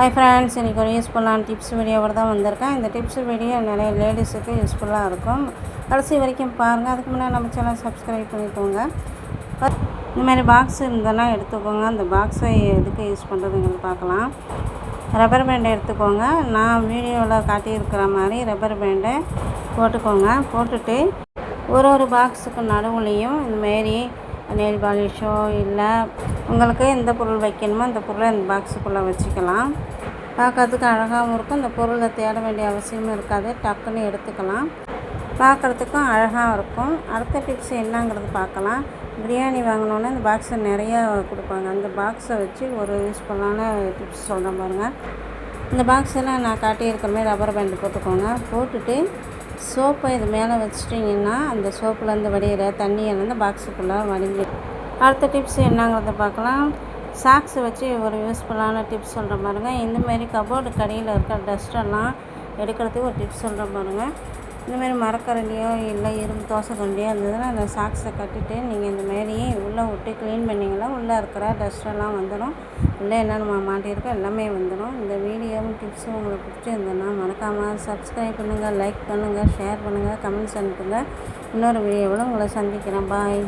Hi friends இன்றைக்கி ஒரு யூஸ்ஃபுல்லான டிப்ஸ் வீடியோவோட தான் வந்திருக்கேன். இந்த டிப்ஸ் வீடியோ நிறைய லேடிஸுக்கு யூஸ்ஃபுல்லாக இருக்கும். கடைசி வரைக்கும் பாருங்கள் அதுக்கு முன்னாடி நம்ம சேனல் சப்ஸ்கிரைப் பண்ணிக்கோங்க. இந்த மாதிரி பாக்ஸ் இருந்ததுன்னா எடுத்துக்கோங்க. அந்த பாக்ஸை எதுக்கு யூஸ் பண்ணுறதுங்கிறது பார்க்கலாம். ரப்பர் பேண்டை எடுத்துக்கோங்க. நான் வீடியோவில் காட்டியிருக்கிற மாதிரி ரப்பர் பேண்டை போட்டுக்கோங்க. போட்டுட்டு ஒரு ஒரு பாக்ஸுக்கு நடுவுலையும் இந்தமாரி நெயில் பாலிஷோ இல்லை உங்களுக்கு எந்த பொருள் வைக்கணுமோ அந்த பொருளை அந்த பாக்ஸுக்குள்ளே வச்சுக்கலாம். பார்க்கறதுக்கு அழகாகவும் இருக்கும். இந்த பொருளை தேட வேண்டிய அவசியமும் இருக்காது. டக்குன்னு எடுத்துக்கலாம். பார்க்குறதுக்கும் அழகாக இருக்கும். அடுத்த டிப்ஸ் என்னங்கிறது பார்க்கலாம். பிரியாணி வாங்கினோன்னே இந்த பாக்ஸை நிறையா கொடுப்பாங்க. அந்த பாக்ஸை வச்சு ஒரு யூஸ்ஃபுல்லான டிப்ஸ் சொல்கிறேன் பாருங்கள் இந்த பாக்ஸெல்லாம் நான் காட்டியிருக்கிற மாதிரி ரப்பர் பேண்டு போட்டுக்கோங்க. போட்டுட்டு சோப்பை இது மேலே வச்சிட்டிங்கன்னா அந்த சோப்புலேருந்து வடிகிற தண்ணியை பாக்ஸுக்குள்ளே வடிஞ்சு அடுத்த டிப்ஸ் என்னங்கிறத பார்க்கலாம். சாக்ஸ் வச்சு ஒரு யூஸ்ஃபுல்லான டிப்ஸ் சொல்கிற பாருங்கள் இந்தமாரி கபோர்டு கடையில் இருக்கிற டஸ்ட்டெல்லாம் எடுக்கிறதுக்கு ஒரு டிப்ஸ் சொல்கிற பாருங்கள் இந்தமாரி மரக்கரண்டியோ இல்லை இரும்பு தோசை கரண்டியோ இருந்ததுன்னா அந்த சாக்ஸை கட்டிட்டு நீங்கள் இந்தமாரி உள்ளே விட்டு க்ளீன் பண்ணிங்கன்னா உள்ளே இருக்கிற டஸ்ட்டெல்லாம் வந்துடும் உள்ளே என்னென்ன மாட்டியிருக்கோ எல்லாமே வந்துடும் இந்த வீடியோவும் டிப்ஸும் உங்களுக்கு பிடிச்சிருந்ததுன்னா மறக்காமல் சப்ஸ்கிரைப் பண்ணுங்கள் லைக் பண்ணுங்கள் ஷேர் பண்ணுங்கள் கமெண்ட்ஸ் அனுப்புங்க இன்னொரு வீடியோவில் உங்களை சந்திக்கிறேன். பாய்